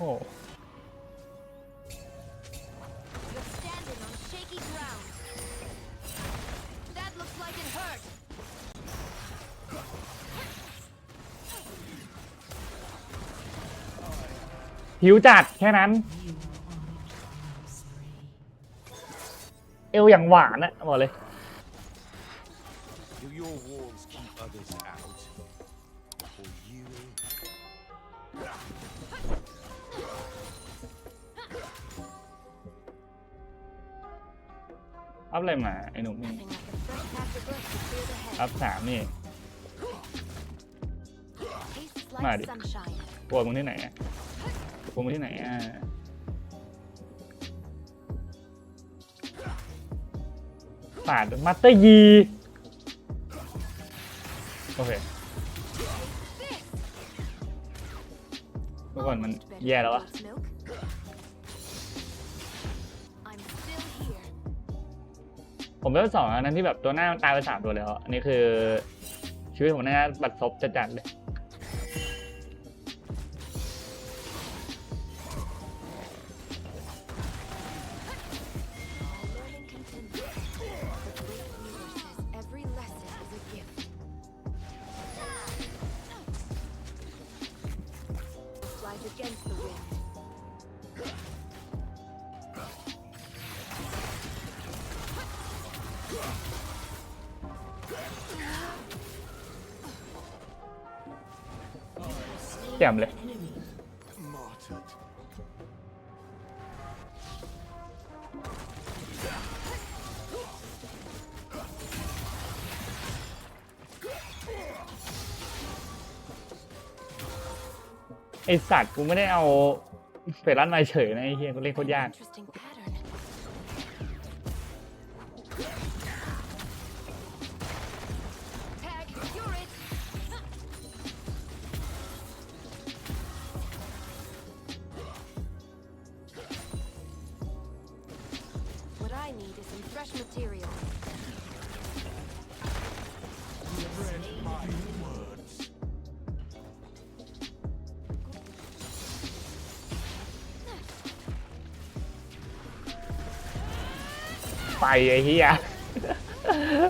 โอ้ You're standing on shaky ground. That looks like it hurt. หิวจัดแค่นั้น เอวอย่างหวานอะบอกเลย Do your walls keep others out? Or you? อัพอะไรมาไอ้หนุ่มนี่อัพสามนี่มาดิปวดมึงที่ไหนปวดมึงที่ไหนอะปาดมาเตยีโอเคเมื่อก่อนมันแย่แล้ววะ ผมเลือกสองอันนั้นที่แบบตัวหน้ามันตายไปสามตัวแล้วอันนี้คือ ชีวิตผมน่าจะบัดซบจัดๆเลย แจ่มเลยไอสัตว์กูไม่ได้เอาเฟรนมาเฉยนะไอ้เฮียกูเล่นโคตรยาก I need is some fresh material. My words. ไปไอ้เฮีย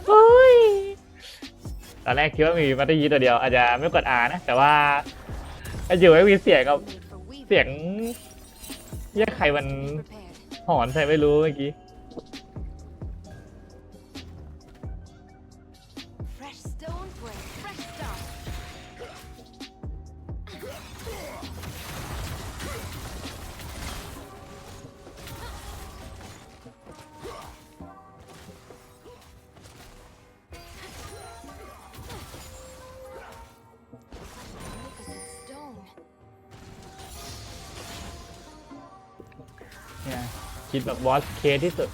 โอ้ยตอนแรกคิดว่ามีมัตเตอร์ยีตัวเดียวอาจจะไม่กดอานะ แต่ว่าไอ้อยู่ไอ้มีเสียงกับ Made for weaving. เสียงเรียกใครมัน Prepared. หอนใส่ไม่รู้เมื่อกี้ คิดแบบวอสเคที่สุด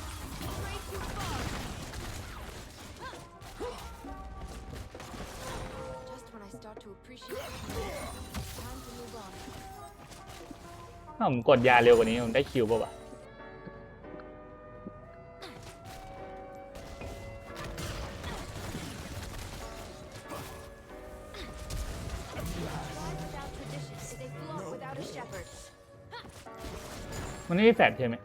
Just when I start to appreciate it's time to move on. ถ้าผมกดยาเร็วกว่านี้ผมได้คิวป่าวะ Why without tradition is a flock without a shepherd? มันไม่มีแฟดใช่ไหม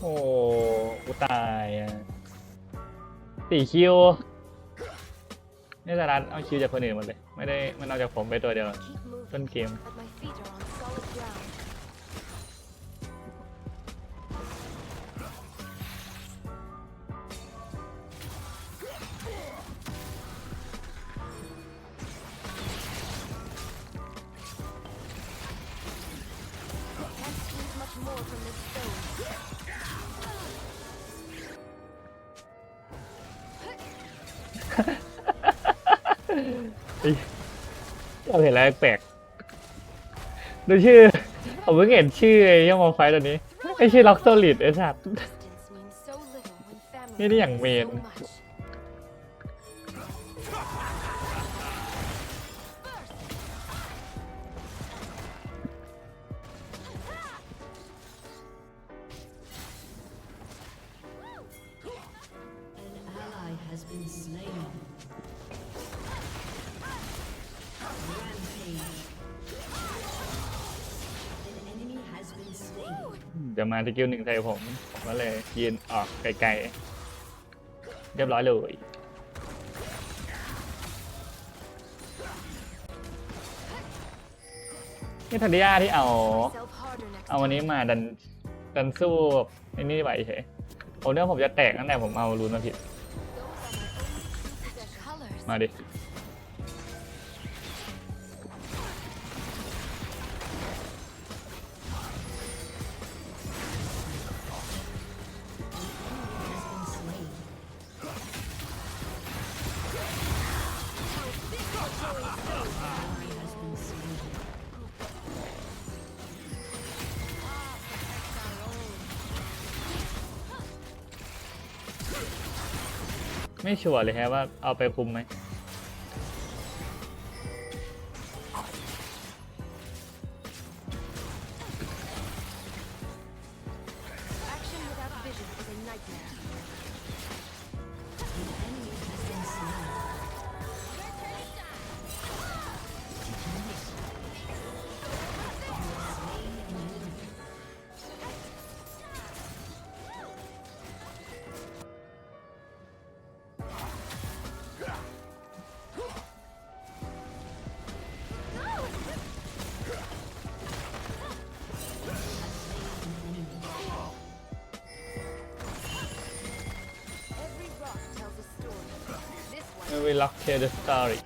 โอ้กูตายอะสี่คิวนี่สารัตเอาคิวจากคนอื่นหมดเลย ไม่ได้มันเอาจากผมไปตัวเดียว Keep moving, ต้นเกม but my feet are เฮ้ยเราเห็นอะไรแปลกๆดูชื่อผมเพิ่งเห็นชื่อไอ้ย่อมอไฟตัวนี้ไอ้ชื่อล็อกโซลิดไอ้สัตว์ Distance means so little when family นี่ได้อย่างเมน จะมาสกิลหนึ่งใส่ผม ผมก็เลยยืนออกไกลๆ เรียบร้อยเลย นี่ทันดิยาที่เอา เอาวันนี้มาดันดันสู้ไอ้นี่ไหวเฉยผมเนี่ยผมจะแตกตั้งแต่ผมเอารูนมาผิด มาดิ ไม่ชัวร์เลยฮะว่าเอาไปคุมไหม This one ไม่วิล็อกเทเดสตอรี่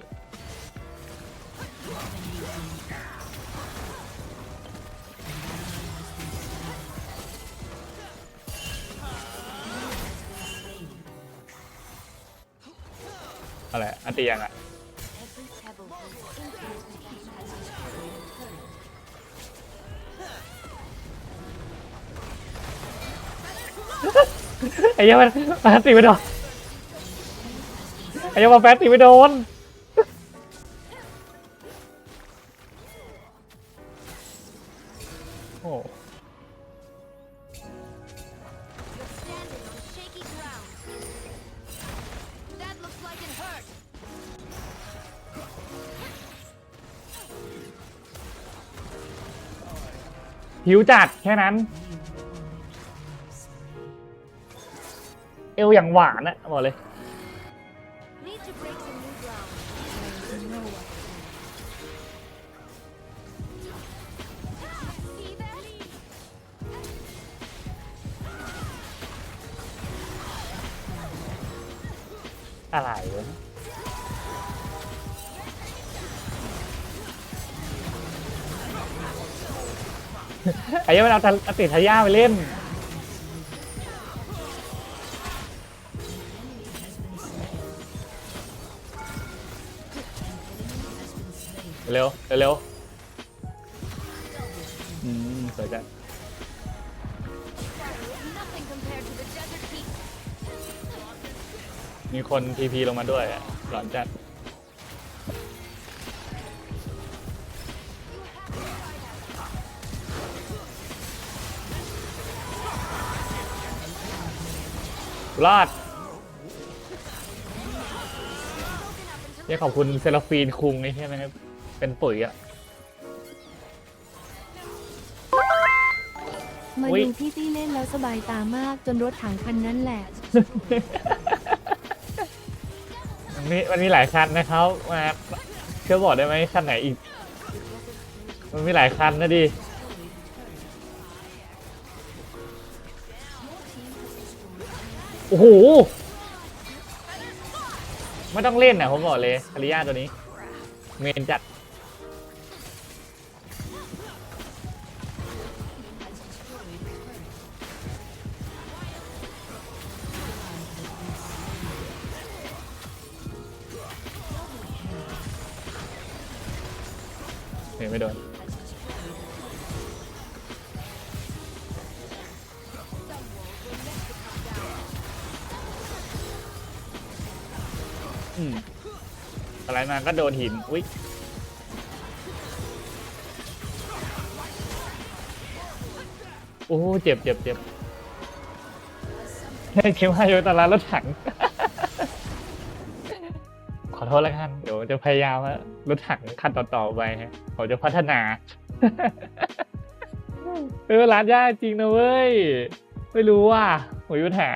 อะไรอันตียังอะ every pebble holds infinite meaning. ไอ้เหี้ยังมันมันตีไม่โดน ไอ้ยังมาแฟนตีไม่โดน โอ้ You're standing on shaky ground. That looks like it hurt. หิวจัดแค่นั้น เอวอย่างหวานอะบอกเลย อะไรวะไอ้ยังมันเอาอันติทายาไปเล่น เร็วเร็วอืมสวยจัง มีคนทีพีลงมาด้วยอะหลอนจัดรอดเนี่ยขอบคุณเซราฟีนคุงนี่ใช่ไหมครับเป็นปุ๋ยอะมาอุ๊ยดูพี่ตี้เล่นแล้วสบายตามากจนรถถังคันนั้นแหละ มันมีมันมีหลายคันนะครับมาเชื่อบอกได้ไหมคันไหนอีก มันมีหลายคันนะดิโอ้โหไม่ต้องเล่นนะผมบอกเลยคาริยาตัวนี้ เมนจัด เห็นไม่โดนอืมอะไรมาก็โดนหิน อุ้ยโอ้เจ็บเจ็บเจ็บให้เข็มให้โยตารางรถถัง อโทษแล้วกันเดี๋ยวจะพยายามว่ารถถังคันต่อๆไปฮะผมจะพัฒนาเออร้านยากจริงนะเว้ย ไม่รู้ว่าผมมีปัญหา